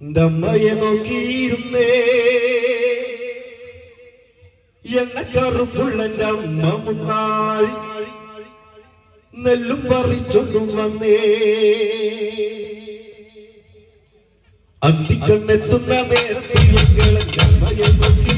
എന്റെ അമ്മയെ നോക്കിയിരുന്നേ. എണ്ണക്കറുപ്പുള്ളന്റെ അമ്മ മുന്നാഴി നെല്ലും പറിച്ചൊന്നും വന്നേ. അന്തിക്കണ്ണെത്തുന്ന നേരത്തിൽ എന്റെ അമ്മയെ നോക്കി